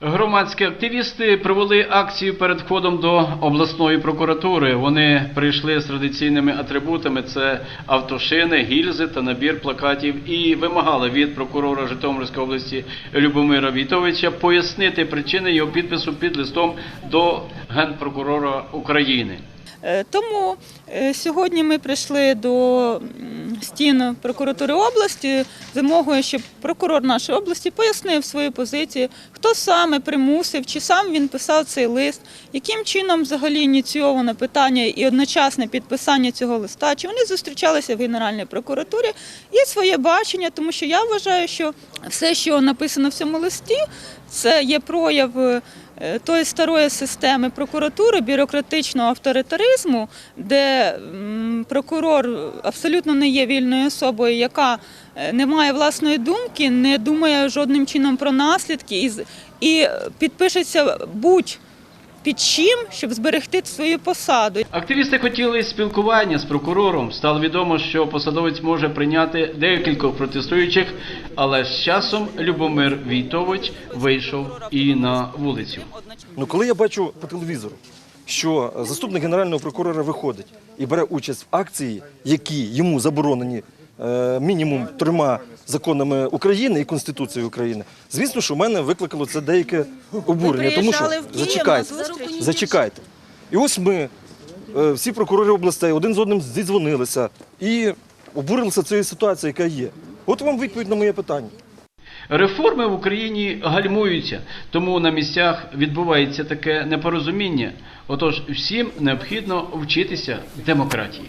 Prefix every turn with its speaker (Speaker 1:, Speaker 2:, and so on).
Speaker 1: Громадські активісти провели акцію перед входом до обласної прокуратури. Вони прийшли з традиційними атрибутами: це автошини, гільзи та набір плакатів, і вимагали від прокурора Житомирської області Любомира Вітовича пояснити причини його підпису під листом до генпрокурора України.
Speaker 2: Е, Тому е, сьогодні ми прийшли до стін прокуратури області з вимогою, щоб прокурор нашої області пояснив свою позицію, хто саме примусив, чи сам він писав цей лист, яким чином взагалі ініційовано питання і одночасне підписання цього листа, чи вони зустрічалися в Генеральній прокуратурі. Є своє бачення, тому що я вважаю, що все, що написано в цьому листі, це є прояв е, тої старої системи прокуратури, бюрократичного авторитаризму, де прокурор абсолютно не є вільною особою, яка е, не має власної думки, не думає жодним чином про наслідки і, і підпишеться будь під чим, щоб зберегти свою посаду.
Speaker 1: Активісти хотіли спілкування з прокурором. Стало відомо, що посадовець може прийняти декількох протестуючих, але з часом Любомир Війтович вийшов і на вулицю.
Speaker 3: Ну, коли я бачу по телевізору, що заступник генерального прокурора виходить і бере участь в акції, які йому заборонені е, мінімум трьома законами України і Конституцією України, звісно, що в мене викликало це деяке обурення. Тому що зачекайте, зачекайте. І ось ми, е, всі прокурори областей, один з одним зідзвонилися і обурилися цією ситуацією, яка є. От вам відповідь на моє питання.
Speaker 1: Реформи в Україні гальмуються, тому на місцях відбувається таке непорозуміння. Отож, всім необхідно вчитися демократії.